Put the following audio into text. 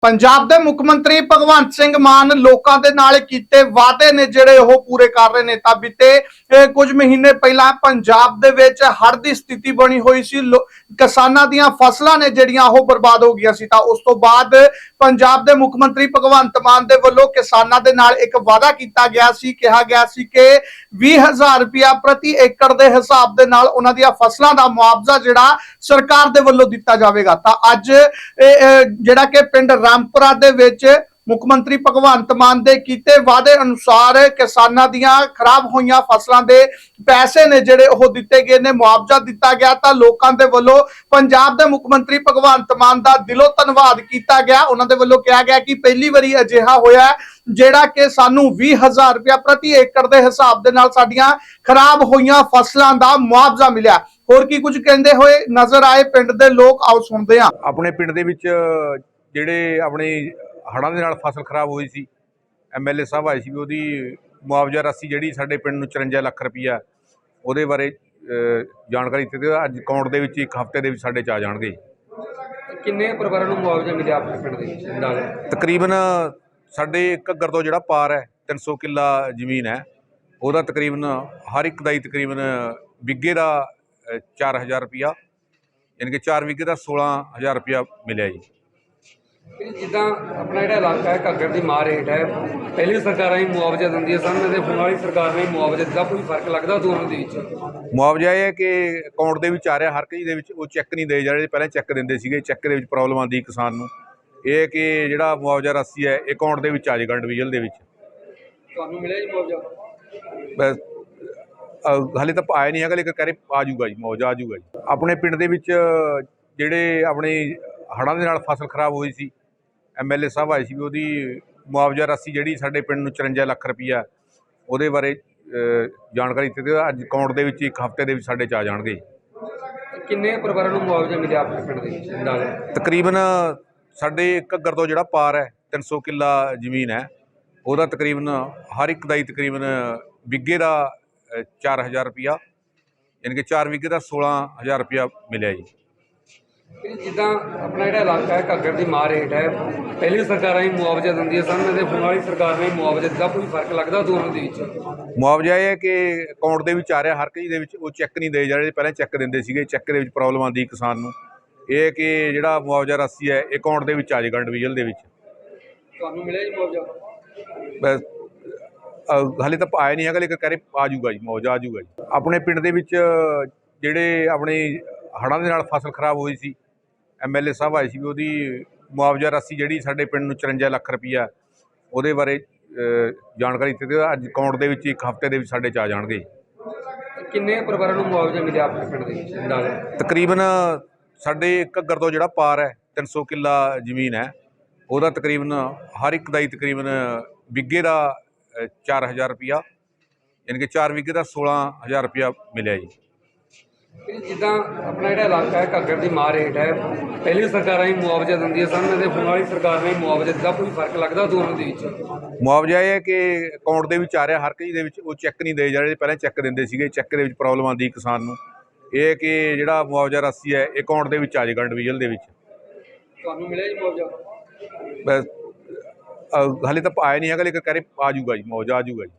ਪੰਜਾਬ ਦੇ ਮੁੱਖ ਮੰਤਰੀ ਭਗਵੰਤ ਸਿੰਘ ਮਾਨ ਲੋਕਾਂ ਦੇ ਨਾਲ ਕੀਤੇ ਵਾਅਦੇ ਨੇ ਜਿਹੜੇ ਉਹ ਪੂਰੇ ਕਰ ਰਹੇ ਨੇ। ਤਾਂ ਬੀਤੇ ਅਹ, ਕੁਝ ਮਹੀਨੇ ਪਹਿਲਾਂ ਪੰਜਾਬ ਦੇ ਵਿੱਚ ਹੜ੍ਹ ਦੀ ਸਥਿਤੀ ਬਣੀ ਹੋਈ ਸੀ। ਲੋ- ਕਿਸਾਨਾਂ ਦੀਆਂ ਫਸਲਾਂ ਨੇ ਜਿਹੜੀਆਂ ਉਹ ਬਰਬਾਦ ਹੋ ਗਈਆਂ ਸੀ। ਤਾਂ ਉਸ ਤੋਂ ਬਾਅਦ ਪੰਜਾਬ ਦੇ ਮੁੱਖ ਮੰਤਰੀ ਭਗਵੰਤ ਮਾਨ ਦੇ ਵੱਲੋਂ ਕਿਸਾਨਾਂ ਦੇ ਨਾਲ ਇੱਕ ਵਾਅਦਾ ਕੀਤਾ ਗਿਆ ਸੀ। ਕਿਹਾ ਗਿਆ ਸੀ ਕਿ 20000 ਰੁਪਇਆ ਪ੍ਰਤੀ ਏਕੜ ਦੇ ਹਿਸਾਬ ਦੇ ਨਾਲ ਉਹਨਾਂ ਦੀਆਂ ਫਸਲਾਂ ਦਾ ਮੁਆਵਜ਼ਾ ਜਿਹੜਾ ਸਰਕਾਰ ਦੇ ਵੱਲੋਂ ਦਿੱਤਾ ਜਾਵੇਗਾ। ਤਾਂ ਅੱਜ ਇਹ, ਜਿਹੜਾ ਕਿ ਪਿੰਡ ਰਾਮਪੁਰਾ ਦੇ ਵਿੱਚ ਮੁੱਖ ਮੰਤਰੀ ਭਗਵੰਤ ਮਾਨ ਦੇ ਕੀਤੇ ਵਾਅਦੇ ਅਨੁਸਾਰ ਕਿਸਾਨਾਂ ਦੀਆਂ ਖਰਾਬ ਹੋਈਆਂ ਫਸਲਾਂ ਦੇ ਪੈਸੇ ਨੇ ਜਿਹੜੇ ਉਹ ਦਿੱਤੇ ਗਏ ਨੇ, ਮੁਆਵਜ਼ਾ ਦਿੱਤਾ ਗਿਆ ਤਾਂ ਲੋਕਾਂ ਦੇ ਵੱਲੋਂ ਪੰਜਾਬ ਦੇ ਮੁੱਖ ਮੰਤਰੀ ਭਗਵੰਤ ਮਾਨ ਦਾ ਦਿਲੋਂ ਧੰਨਵਾਦ ਕੀਤਾ ਗਿਆ। ਉਹਨਾਂ ਦੇ ਵੱਲੋਂ ਕਿਹਾ ਗਿਆ ਕਿ ਪਹਿਲੀ ਵਾਰੀ ਅਜਿਹਾ ਹੋਇਆ ਜਿਹੜਾ ਕਿ ਸਾਨੂੰ 20000 ਰੁਪਇਆ ਪ੍ਰਤੀ ਏਕੜ ਦੇ ਹਿਸਾਬ ਦੇ ਨਾਲ ਸਾਡੀਆਂ ਖਰਾਬ ਹੋਈਆਂ ਫਸਲਾਂ ਦਾ ਮੁਆਵਜ਼ਾ ਮਿਲਿਆ। ਹੋਰ ਕੀ ਕੁਝ ਕਹਿੰਦੇ ਹੋਏ ਨਜ਼ਰ ਆਏ? ਪਿੰਡ ਦੇ ਲੋਕ ਆਓ ਸੁਣਦੇ ਹਾਂ। ਆਪਣੇ ਪਿੰਡ ਦੇ ਵਿੱਚ ਜਿਹੜੇ ਆਪਣੇ ਹੜ੍ਹਾਂ ਦੇ ਨਾਲ ਫਸਲ ਖਰਾਬ ਹੋਈ ਸੀ ਐਮਐਲਏ ਸਾਹਿਬ ਆਏ ਸੀ ਉਹਦੀ ਮੁਆਵਜ਼ਾ ਰਾਸ਼ੀ ਜਿਹੜੀ ਸਾਡੇ ਪਿੰਡ ਨੂੰ 54 ਲੱਖ ਰੁਪਈਆ ਉਹਦੇ ਬਾਰੇ ਜਾਣਕਾਰੀ ਦਿੱਤੀ ਤੇ ਅੱਜ ਅਕਾਊਂਟ ਦੇ ਵਿੱਚ ਇੱਕ ਹਫ਼ਤੇ ਦੇ ਵਿੱਚ ਸਾਡੇ ਚ ਆ ਜਾਣਗੇ। ਕਿੰਨੇ ਪਰਿਵਾਰਾਂ ਨੂੰ ਮੁਆਵਜ਼ਾ ਮਿਲਿਆ ਆਪਣੇ ਪਿੰਡ ਦੇ ਵਿੱਚ ਅੰਦਾਜ਼ਾ ਤਕਰੀਬਨ ਸਾਡੇ ਘੱਗਰ ਤੋਂ ਜਿਹੜਾ ਪਾਰ ਹੈ 300 ਕਿੱਲਾ ਜ਼ਮੀਨ ਹੈ ਉਹਦਾ ਤਕਰੀਬਨ ਹਰ ਇੱਕ ਦਾ ਹੀ ਤਕਰੀਬਨ ਵਿੱਗੇ ਦਾ ਅ, 4000 ਰੁਪਈਆ ਯਾਨੀ ਕਿ 4 ਵਿੱਗੇ ਦਾ 16000 ਰੁਪਈਆ ਮਿਲਿਆ ਜੀ। ਜਿੱਦਾਂ ਆਪਣਾ ਜਿਹੜਾ ਇਲਾਕਾ ਹੈ ਘੱਗਰ ਦੀ ਮਾਰ ਹੇਠ ਹੈ ਪਹਿਲੀ ਸਰਕਾਰਾਂ ਹੀ ਮੁਆਵਜ਼ਾ ਦਿੰਦੀਆਂ ਸਨ ਤੇ ਹੁਣ ਵਾਲੀ ਸਰਕਾਰ ਨੇ ਮੁਆਵਜ਼ੇ ਦਾ ਕੋਈ ਫ਼ਰਕ ਲੱਗਦਾ ਦੋਨਾਂ ਦੇ ਵਿੱਚ? ਮੁਆਵਜ਼ਾ ਇਹ ਹੈ ਕਿ ਅਕਾਊਂਟ ਦੇ ਵਿੱਚ ਆ ਰਿਹਾ ਹਰ ਚੀਜ਼ ਦੇ ਵਿੱਚ ਉਹ ਚੈੱਕ ਨਹੀਂ ਦੇ ਜਾ ਰਹੇ ਪਹਿਲਾਂ ਚੈੱਕ ਦਿੰਦੇ ਸੀਗੇ ਚੈੱਕ ਦੇ ਵਿੱਚ ਪ੍ਰੋਬਲਮ ਆਉਂਦੀ ਕਿਸਾਨ ਨੂੰ। ਇਹ ਹੈ ਕਿ ਜਿਹੜਾ ਮੁਆਵਜ਼ਾ ਰਾਸ਼ੀ ਹੈ ਅਕਾਊਂਟ ਦੇ ਵਿੱਚ ਆ ਜਾਏਗਾ ਡਿਵੀਜ਼ਨ ਦੇ ਵਿੱਚ। ਤੁਹਾਨੂੰ ਮਿਲਿਆ ਜੀ ਮੁਆਵਜ਼ਾ? ਬਸ ਹਾਲੇ ਤਾਂ ਆਇਆ ਨਹੀਂ ਹੈਗਾ ਲੇਕਿਨ ਕਰੇ ਆ ਜਾਊਗਾ ਜੀ ਮੁਆਵਜ਼ਾ ਆ ਜਾਊਗਾ ਜੀ। ਆਪਣੇ ਪਿੰਡ ਦੇ ਵਿੱਚ ਜਿਹੜੇ ਆਪਣੇ ਹੜ੍ਹਾਂ ਦੇ ਨਾਲ ਫਸਲ ਖਰਾਬ ਹੋਈ ਸੀ। ਐਮਐਲਏ ਸਾਹਿਬ ਆਏ ਸੀ ਵੀ ਉਹਦੀ ਮੁਆਵਜ਼ਾ ਰਾਸ਼ੀ ਜਿਹੜੀ ਸਾਡੇ ਪਿੰਡ ਨੂੰ 54 ਲੱਖ ਰੁਪਈਆ ਉਹਦੇ ਬਾਰੇ ਜਾਣਕਾਰੀ ਦਿੱਤੀ ਤੇ ਅੱਜ ਅਕਾਊਂਟ ਦੇ ਵਿੱਚ ਇੱਕ ਹਫ਼ਤੇ ਦੇ ਵਿੱਚ ਸਾਡੇ ਚ ਆ ਜਾਣਗੇ। ਕਿੰਨੇ ਪਰਿਵਾਰਾਂ ਨੂੰ ਮੁਆਵਜ਼ਾ ਮਿਲਿਆ ਆਪਣੇ ਪਿੰਡ ਦੇ ਅੰਦਾਜ਼ਾ? ਤਕਰੀਬਨ ਸਾਡੇ ਘੱਗਰ ਤੋਂ ਜਿਹੜਾ ਪਾਰ ਹੈ 300 ਕਿੱਲਾ ਜ਼ਮੀਨ ਹੈ। ਉਹਦਾ ਤਕਰੀਬਨ ਹਰ ਇੱਕ ਦਾ ਹੀ ਤਕਰੀਬਨ ਵਿੱਗੇ ਦਾ ਅ, 4000 ਰੁਪਿਆ ਯਾਨੀ ਕਿ 4 ਵਿੱਗੇ ਦਾ 16000 ਰੁਪਿਆ ਮਿਲਿਆ ਜੀ। ਜਿੱਦਾਂ ਆਪਣਾ ਜਿਹੜਾ ਇਲਾਕਾ ਹੈ ਘੱਗਰ ਦੀ ਮਾਰ ਹੇਠ ਹੈ। ਪਹਿਲੀ ਸਰਕਾਰਾਂ ਹੀ ਮੁਆਵਜ਼ਾ ਦਿੰਦੀਆਂ ਸਨ ਤੇ ਹੁਣ ਵਾਲੀ ਸਰਕਾਰ ਨੇ ਮੁਆਵਜ਼ੇ ਦਾ ਕੋਈ ਫ਼ਰਕ ਲੱਗਦਾ ਦੋਨਾਂ ਦੇ ਵਿੱਚ? ਮੁਆਵਜ਼ਾ ਇਹ ਹੈ ਕਿ ਅਕਾਊਂਟ ਦੇ ਵਿੱਚ ਆ ਰਿਹਾ ਹਰ ਚੀਜ਼ ਦੇ ਵਿੱਚ ਉਹ ਚੈੱਕ ਨਹੀਂ ਦੇ ਜਾ ਰਹੇ ਪਹਿਲਾਂ ਚੈੱਕ ਦਿੰਦੇ ਸੀਗੇ ਚੈੱਕ ਦੇ ਵਿੱਚ ਪ੍ਰੋਬਲਮ ਆਉਂਦੀ ਕਿਸਾਨ ਨੂੰ। ਇਹ ਕਿ ਜਿਹੜਾ ਮੁਆਵਜ਼ਾ ਰਾਸ਼ੀ ਹੈ ਅਕਾਊਂਟ ਦੇ ਵਿੱਚ ਆ ਜਾਏਗਾ ਡਿਵੀਜ਼ਨ ਦੇ ਵਿੱਚ। ਤੁਹਾਨੂੰ ਮਿਲਿਆ ਜੀ ਮੁਆਵਜ਼ਾ? ਬਸ ਹਾਲੇ ਤਾਂ ਆਇਆ ਨਹੀਂ ਹੈਗਾ ਲੇਕਿਨ ਕਰੇ ਆ ਜਾਊਗਾ ਜੀ ਮੁਆਵਜ਼ਾ ਆ ਜਾਊਗਾ ਜੀ। ਆਪਣੇ ਪਿੰਡ ਦੇ ਵਿੱਚ ਜਿਹੜੇ ਆਪਣੇ ਹੜ੍ਹਾਂ ਦੇ ਨਾਲ ਫਸਲ ਖਰਾਬ ਹੋਈ ਸੀ ਐਮਐਲਏ ਸਾਹਿਬ ਆਏ ਸੀ ਵੀ ਉਹਦੀ ਮੁਆਵਜ਼ਾ ਰਾਸ਼ੀ ਜਿਹੜੀ ਸਾਡੇ ਪਿੰਡ ਨੂੰ 54 ਲੱਖ ਰੁਪਈਆ ਉਹਦੇ ਬਾਰੇ ਜਾਣਕਾਰੀ ਦਿੱਤੀ ਤੇ ਅੱਜ ਅਕਾਊਂਟ ਦੇ ਵਿੱਚ ਇੱਕ ਹਫ਼ਤੇ ਦੇ ਵਿੱਚ ਸਾਡੇ ਚ ਆ ਜਾਣਗੇ। ਕਿੰਨੇ ਪਰਿਵਾਰਾਂ ਨੂੰ ਮੁਆਵਜ਼ਾ ਮਿਲਿਆ ਆਪਣੇ ਪਿੰਡ ਦੇ ਅੰਦਾਜ਼ਾ ਤਕਰੀਬਨ ਸਾਡੇ ਘੱਗਰ ਤੋਂ ਜਿਹੜਾ ਪਾਰ ਹੈ 300 ਕਿੱਲਾ ਜ਼ਮੀਨ ਹੈ ਉਹਦਾ ਤਕਰੀਬਨ ਹਰ ਇੱਕ ਦਾ ਹੀ ਤਕਰੀਬਨ ਵਿੱਗੇ ਦਾ ਅ, 4000 ਰੁਪਿਆ ਯਾਨੀ ਕਿ 4 ਵਿੱਗੇ ਦਾ 16000 ਰੁਪਿਆ ਮਿਲਿਆ ਜੀ। ਜਿੱਦਾਂ ਆਪਣਾ ਜਿਹੜਾ ਇਲਾਕਾ ਹੈ ਘੱਗਰ ਦੀ ਮਾਰ ਹੇਠ ਹੈ। ਪਹਿਲੀ ਸਰਕਾਰਾਂ ਹੀ ਮੁਆਵਜ਼ਾ ਦਿੰਦੀਆਂ ਸਨ ਤੇ ਹੁਣ ਵਾਲੀ ਸਰਕਾਰ ਨੇ ਮੁਆਵਜ਼ੇ ਦਾ ਕੋਈ ਫ਼ਰਕ ਲੱਗਦਾ ਦੋਨਾਂ ਦੇ ਵਿੱਚ? ਮੁਆਵਜ਼ਾ ਇਹ ਹੈ ਕਿ ਅਕਾਊਂਟ ਦੇ ਵਿੱਚ ਆ ਰਿਹਾ ਹਰ ਚੀਜ਼ ਦੇ ਵਿੱਚ ਉਹ ਚੈੱਕ ਨਹੀਂ ਦੇ ਜਾ ਰਹੇ ਪਹਿਲਾਂ ਚੈੱਕ ਦਿੰਦੇ ਸੀਗੇ ਚੈੱਕ ਦੇ ਵਿੱਚ ਪ੍ਰੋਬਲਮ ਆਉਂਦੀ ਕਿਸਾਨ ਨੂੰ। ਇਹ ਹੈ ਕਿ ਜਿਹੜਾ ਮੁਆਵਜ਼ਾ ਰਾਸ਼ੀ ਹੈ ਅਕਾਊਂਟ ਦੇ ਵਿੱਚ ਆ ਜਾਏਗਾ ਡਿਵੀਜ਼ਨ ਦੇ ਵਿੱਚ। ਤੁਹਾਨੂੰ ਮਿਲਿਆ ਜੀ ਮੁਆਵਜ਼ਾ? ਬਸ ਹਾਲੇ ਤਾਂ ਆਇਆ ਨਹੀਂ ਹੈਗਾ ਲੇਕਿਨ ਕਰੇ ਆ ਜਾਊਗਾ ਜੀ ਮੁਆਵਜ਼ਾ ਆ ਜਾਊਗਾ ਜੀ।